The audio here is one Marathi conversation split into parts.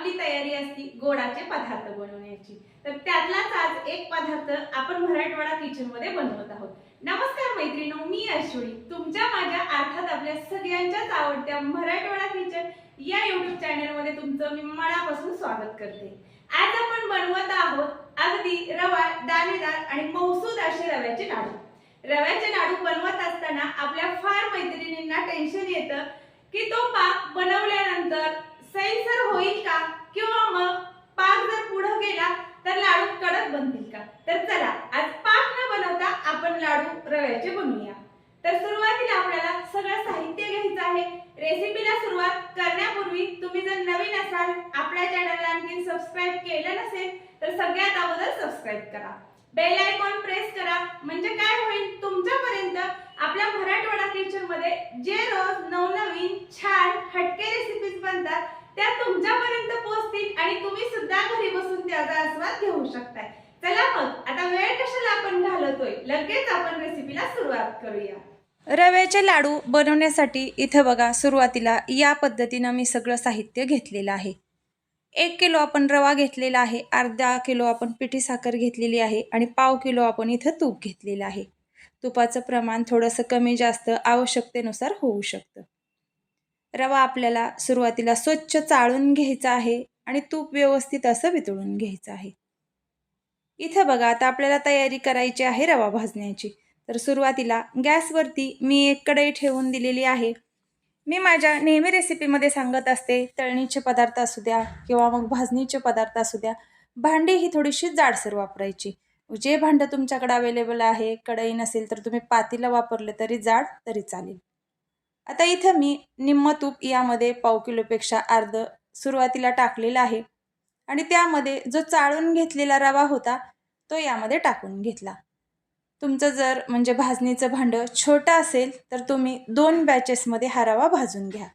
आपली तयारी असती गोडाचे पदार्थ बनवण्याची तर त्यातलाच आज एक पदार्थ आपण मराठवाडा किचनमध्ये बनवत आहोत. नमस्कार मैत्रिणो मी अश्विनी तुमच्या माझ्या अर्थात आपल्या सगळ्यांच्याच आवडत्या मराठवाडा किचन या युट्यूब चॅनलमध्ये तुमचं मी मनापासून स्वागत करते. आज आपण बनवत आहोत अगदी रवा दाणेदार आणि मौसूद असे रव्याचे लाडू. रव्याचे लाडू बनवत असताना आपल्या फार मैत्रिणींना टेन्शन येतं की तो पाक बनवल्यानंतर सैलसर होईल का? किंवा मग पाक जर पुढे गेला तर लाडू कडक बनतील का? तर चला आज पाक न बनवता आपण लाडू रव्याचे बनवूया. तर सुरुवातीला आपल्याला सगळं साहित्य घ्यायचं आहे. रेसिपीला सुरुवात करण्यापूर्वी तुम्ही जर नवीन असाल आपल्या चॅनलला आणखी सबस्क्राईब केलं नसेल तर सगळ्यात अगोदर सबस्क्राईब करा. बेल आयकॉन प्रेस करा. म्हणजे काय होईल? तुमच्यापर्यंत आपल्या मराठवाडा किचनमध्ये जे रोज नवनवीन छान हटके रेसिपीज बनतात त्या तुमच्यापर्यंत पोहोचतील आणि तुम्ही सुद्धा घरी बसून त्याचा आस्वाद घेऊ शकताय. चला मग आता वेळ कशाला आपण घालवतोय? लगेच आपण रेसिपीला सुरुवात करूया. रव्याचे लाडू बनवण्यासाठी इथं बघा सुरुवातीला या पद्धतीनं मी सगळं साहित्य घेतलेलं आहे. एक किलो आपण रवा घेतलेला आहे अर्धा किलो आपण पिठी साखर घेतलेली आहे आणि पाव किलो आपण इथं तूप घेतलेलं आहे. तुपाचं प्रमाण थोडंसं कमी जास्त आवश्यकतेनुसार होऊ शकतं. रवा आपल्याला सुरुवातीला स्वच्छ चाळून घ्यायचा आहे आणि तूप व्यवस्थित असं वितळून घ्यायचं आहे. इथं बघा आता आपल्याला तयारी करायची आहे रवा भाजण्याची. तर सुरुवातीला गॅसवरती मी एक कढई ठेवून दिलेली आहे. मी माझ्या नेहमी रेसिपीमध्ये सांगत असते तळणीचे पदार्थ असू द्या किंवा मग भाजणीचे पदार्थ असू द्या भांडी ही थोडीशी जाडसर वापरायची. जे भांडं तुमच्याकडे अवेलेबल आहे कढई नसेल तर तुम्ही पातीला वापरलं तरी जाड तरी चालेल. आता इथं मी निम्म तूप यामध्ये पाव किलोपेक्षा अर्ध सुरुवातीला टाकलेलं आहे. आणि त्यामध्ये जो चाळून घेतलेला रवा होता तो यामध्ये टाकून घेतला. तुमचं जर म्हणजे भाजणीचं भांडं छोटं असेल तर तुम्ही दोन बॅचेसमध्ये हा रवा भाजून घ्या.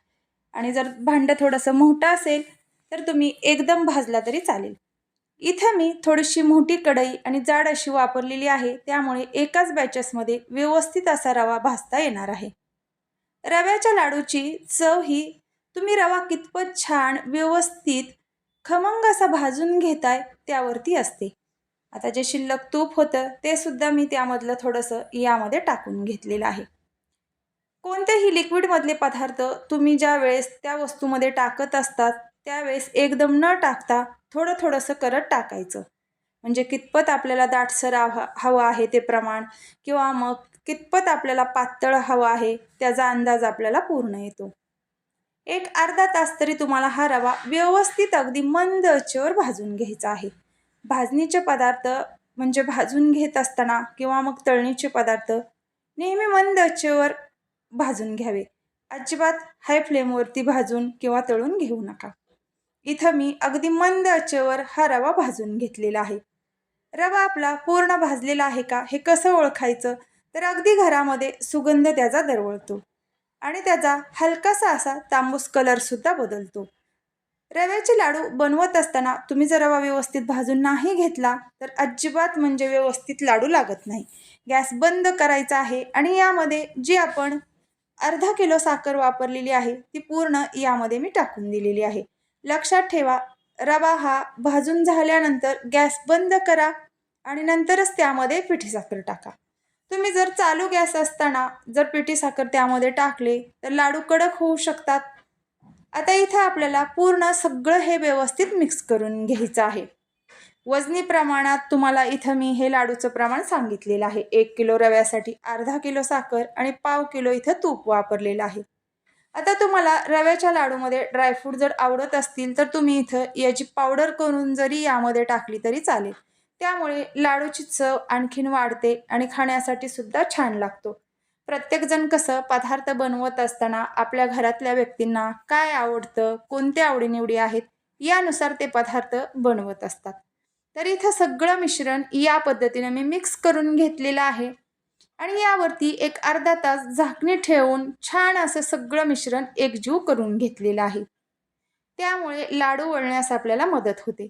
आणि जर भांडं थोडंसं मोठं असेल तर तुम्ही एकदम भाजला तरी चालेल. इथं मी थोडीशी मोठी कढई आणि जाड अशी वापरलेली आहे त्यामुळे एकाच बॅचेसमध्ये व्यवस्थित असा रवा भाजता येणार आहे. रव्याच्या लाडूची चव ही तुम्ही रवा कितपत छान व्यवस्थित खमंग असा भाजून घेताय त्यावरती असते. आता जे शिल्लक तूप होतं ते सुद्धा मी त्यामधलं थोडंसं यामध्ये टाकून घेतलेलं आहे. कोणतेही लिक्विडमधले पदार्थ तुम्ही ज्या वेळेस त्या वस्तूमध्ये टाकत असतात त्यावेळेस एकदम न टाकता थोडं थोडंसं करत टाकायचं. म्हणजे कितपत आपल्याला दाटसर हवं हवं आहे ते प्रमाण किंवा मग कितपत आपल्याला पातळ हवं आहे त्याचा अंदाज आपल्याला पूर्ण येतो. एक अर्धा तास तरी तुम्हाला हा रवा व्यवस्थित अगदी मंद अचेवर भाजून घ्यायचा आहे. भाजणीचे पदार्थ म्हणजे भाजून घेत असताना किंवा मग तळणीचे पदार्थ नेहमी मंद आचेवर भाजून घ्यावे. अजिबात हाय फ्लेमवरती भाजून किंवा तळून घेऊ नका. इथं मी अगदी मंद आचेवर हा रवा भाजून घेतलेला आहे. रवा आपला पूर्ण भाजलेला आहे का हे कसं ओळखायचं? तर अगदी घरामध्ये सुगंध त्याचा दरवळतो. आणि त्याचा हलकासा असा तांबूस कलरसुद्धा बदलतो. रव्याचे लाडू बनवत असताना तुम्ही जर रवा व्यवस्थित भाजून नाही घेतला तर अजिबात म्हणजे व्यवस्थित लाडू लागत नाही. गॅस बंद करायचा आहे आणि यामध्ये जी आपण अर्धा किलो साखर वापरलेली आहे ती पूर्ण यामध्ये मी टाकून दिलेली आहे. लक्षात ठेवा रवा हा भाजून झाल्यानंतर गॅस बंद करा. आणि नंतरच त्यामध्ये पिठी साखर टाका. तुम्ही जर चालू गॅस असताना जर पिठी साखर त्यामध्ये टाकले तर लाडू कडक होऊ शकतात. आता इथं आपल्याला पूर्ण सगळं हे व्यवस्थित मिक्स करून घ्यायचं आहे. वजनी प्रमाणात तुम्हाला इथं मी हे लाडूचं प्रमाण सांगितलेलं आहे. एक किलो रव्यासाठी अर्धा किलो साखर आणि पाव किलो इथं तूप वापरलेलं आहे. आता तुम्हाला रव्याच्या लाडूमध्ये ड्रायफ्रूट जर आवडत असतील तर तुम्ही इथं याची पावडर करून जरी यामध्ये टाकली तरी चालेल. त्यामुळे लाडूची चव आणखीन वाढते आणि खाण्यासाठी सुद्धा छान लागतो. प्रत्येकजण कसं पदार्थ बनवत असताना आपल्या घरातल्या व्यक्तींना काय आवडतं कोणत्या आवडीनिवडी आहेत यानुसार ते पदार्थ बनवत असतात. तर इथं सगळं मिश्रण या पद्धतीनं मी मिक्स करून घेतलेलं आहे. आणि यावरती एक अर्धा तास झाकणी ठेवून छान असं सगळं मिश्रण एकजीव करून घेतलेलं आहे. त्यामुळे लाडू वळण्यास आपल्याला मदत होते.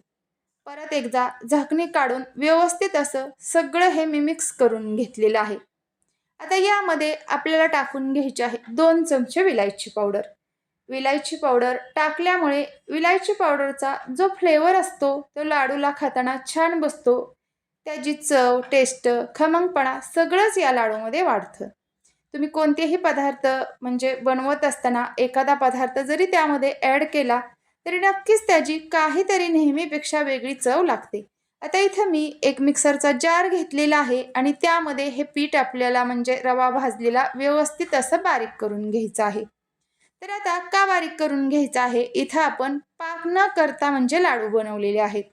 परत एकदा झाकणी काढून व्यवस्थित असं सगळं हे मी मिक्स करून घेतलेलं आहे. आता यामध्ये आपल्याला टाकून घ्यायचे आहे दोन चमचे विलायची पावडर. विलायची पावडर टाकल्यामुळे विलायची पावडरचा जो फ्लेवर असतो तो लाडूला खाताना छान बसतो. त्याची चव टेस्ट खमंगपणा सगळंच या लाडूमध्ये वाढतं. तुम्ही कोणतेही पदार्थ म्हणजे बनवत असताना एखादा पदार्थ जरी त्यामध्ये ॲड केला तरी नक्कीच त्याची काहीतरी नेहमीपेक्षा वेगळी चव लागते. आता इथं मी एक मिक्सरचा जार घेतलेला आहे आणि त्यामध्ये हे पीठ आपल्याला म्हणजे रवा भाजलेला व्यवस्थित असं बारीक करून घ्यायचं आहे. तर आता का बारीक करून घ्यायचं आहे? इथं आपण पाक न करता म्हणजे लाडू बनवलेले आहेत.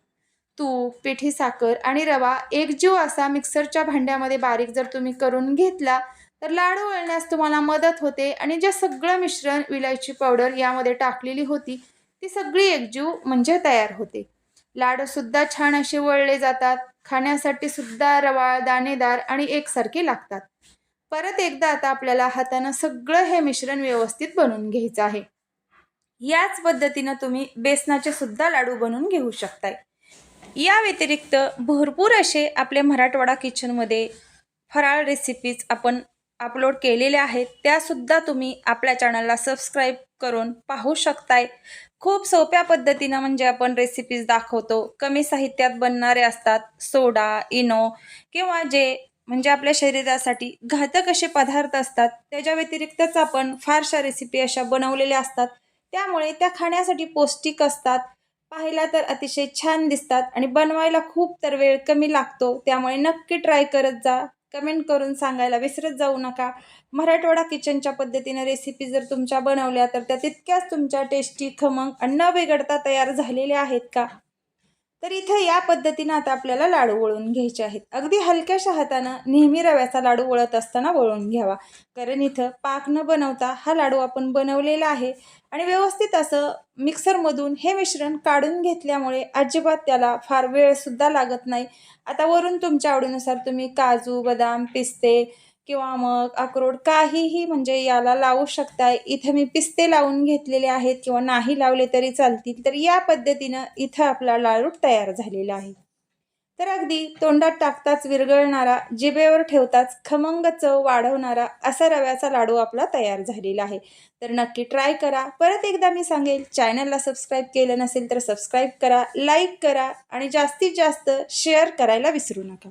तूप पिठी साखर आणि रवा एकजीव असा मिक्सरच्या भांड्यामध्ये बारीक जर तुम्ही करून घेतला तर लाडू वळण्यास तुम्हाला मदत होते आणि जे सगळं मिश्रण विलायची पावडर यामध्ये टाकलेली होती ती सगळी एकजीव म्हणजे तयार होते. लाडूसुद्धा छान असे वळले जातात. खाण्यासाठी सुद्धा रवाळ दाणेदार आणि एकसारखे लागतात. परत एकदा आता आपल्याला हातानं सगळं हे मिश्रण व्यवस्थित बनवून घ्यायचं आहे. याच पद्धतीनं तुम्ही बेसनाचे सुद्धा लाडू बनवून घेऊ शकताय. या व्यतिरिक्त भरपूर असे आपले मराठवाडा किचनमध्ये फराळ रेसिपीज आपण अपलोड केलेल्या आहेत त्यासुद्धा तुम्ही आपल्या चॅनलला सबस्क्राईब करून पाहू शकताय. खूप सोप्या पद्धतीनं म्हणजे आपण रेसिपीज दाखवतो. कमी साहित्यात बनणारे असतात सोडा इनो किंवा जे म्हणजे आपल्या शरीरासाठी घातक असे पदार्थ असतात त्याच्या व्यतिरिक्तच आपण फारशा रेसिपी अशा बनवलेल्या असतात. त्यामुळे त्या खाण्यासाठी पौष्टिक असतात पाहायला तर अतिशय छान दिसतात आणि बनवायला खूप तर वेळ कमी लागतो त्यामुळे नक्की ट्राय करत जा. कमेंट करून सांगायला विसरत जाऊ नका. मराठवाडा किचनच्या पद्धतीने रेसिपी जर तुमच्या बनवल्या तर त्या तितक्याच तुमच्या टेस्टी खमंग अन्न बिघडता तयार झालेल्या आहेत का? तर इथं या पद्धतीनं आता आपल्याला लाडू वळून घ्यायचे आहेत. अगदी हलक्याशा हातानं नेहमी रव्याचा लाडू वळत असताना वळून घ्यावा. कारण इथं पाक न बनवता हा लाडू आपण बनवलेला आहे. आणि व्यवस्थित असं मिक्सरमधून हे मिश्रण काढून घेतल्यामुळे अजिबात त्याला फार वेळसुद्धा लागत नाही. आता वरून तुमच्या आवडीनुसार तुम्ही काजू बदाम पिस्ते किंवा मग अक्रोड काहीही म्हणजे याला लावू शकताय. इथं मी पिस्ते लावून घेतलेले आहेत किंवा नाही लावले तरी चालतील. तर या पद्धतीनं इथं आपला लाडू तयार झालेला आहे. तर अगदी तोंडात टाकताच विरघळणारा जिभेवर ठेवताच खमंग चव वाढवणारा असा रव्याचा लाडू आपला तयार झालेला आहे. तर नक्की ट्राय करा. परत एकदा मी सांगेल चॅनलला सबस्क्राईब केलं नसेल तर सबस्क्राईब करा लाईक करा आणि जास्तीत जास्त शेअर करायला विसरू नका.